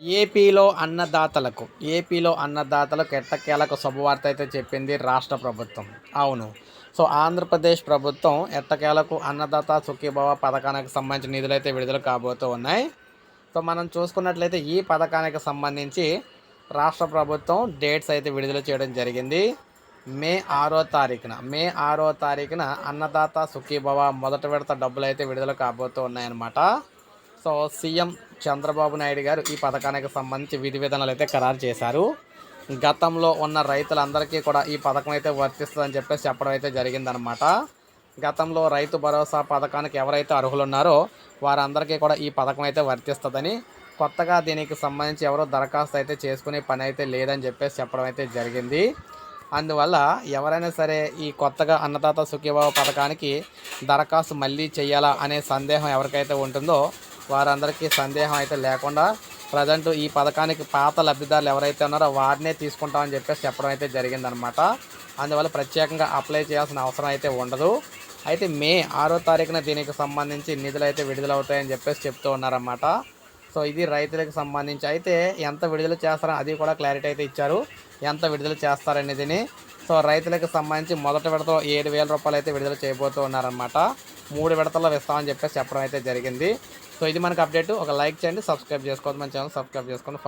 ఏపీలో అన్నదాతలకు ఏపీలో అన్నదాతలకు ఎట్టకేలకు శుభవార్త అయితే చెప్పింది రాష్ట్ర ప్రభుత్వం. అవును. సో ఆంధ్రప్రదేశ్ ప్రభుత్వం ఎట్టకేలకు అన్నదాత సుఖీభవ పథకానికి సంబంధించిన నిధులు అయితే విడుదల కాబోతూ ఉన్నాయి. సో మనం చూసుకున్నట్లయితే ఈ పథకానికి సంబంధించి రాష్ట్ర ప్రభుత్వం డేట్స్ అయితే విడుదల చేయడం జరిగింది. మే ఆరో తారీఖున మే ఆరో తారీఖున అన్నదాత సుఖీభవ మొదటి విడత డబ్బులు అయితే విడుదల కాబోతూ ఉన్నాయన్నమాట. సో సీఎం చంద్రబాబు నాయుడు గారు ఈ పథకానికి సంబంధించి విధి విధానాలు అయితే ఖరారు చేశారు. గతంలో ఉన్న రైతులందరికీ కూడా ఈ పథకం అయితే వర్తిస్తుందని చెప్పేసి చెప్పడం అయితే జరిగిందనమాట గతంలో రైతు భరోసా పథకానికి ఎవరైతే అర్హులున్నారో వారందరికీ కూడా ఈ పథకం అయితే వర్తిస్తుందని కొత్తగా దీనికి సంబంధించి ఎవరో దరఖాస్తు అయితే చేసుకునే పని అయితే లేదని చెప్పేసి చెప్పడం అయితే జరిగింది. అందువల్ల ఎవరైనా సరే ఈ కొత్తగా అన్నదాత సుఖీభావ పథకానికి దరఖాస్తు మళ్ళీ చేయాలా అనే సందేహం ఎవరికైతే ఉంటుందో వారందరికీ సందేహం అయితే లేకుండా ప్రజెంట్ ఈ పథకానికి పాత లబ్ధిదారులు ఎవరైతే ఉన్నారో వారినే తీసుకుంటామని చెప్పేసి చెప్పడం అయితే జరిగిందనమాట అందువల్ల ప్రత్యేకంగా అప్లై చేయాల్సిన అవసరం అయితే ఉండదు. అయితే మే ఆరో తారీఖున దీనికి సంబంధించి నిధులు అయితే విడుదలవుతాయని చెప్పేసి చెప్తూ ఉన్నారన్నమాట. సో ఇది రైతులకు సంబంధించి అయితే ఎంత విడుదల చేస్తారో అది కూడా క్లారిటీ అయితే ఇచ్చారు. ఎంత విడుదల చేస్తారనేదిని సో రైతులకు సంబంధించి మొదటి విడతలో ఏడు వేల రూపాయలు అయితే విడుదల చేయబోతూ ఉన్నారనమాట మూడు విడతల్లో ఇస్తామని చెప్పేసి చెప్పడం అయితే జరిగింది. సో ఇది మనకు అప్డేట్. ఒక లైక్ చేయండి సబ్స్క్రైబ్ చేసుకోవద్దు. మన ఛానల్ సబ్స్క్రైబ్ చేసుకొని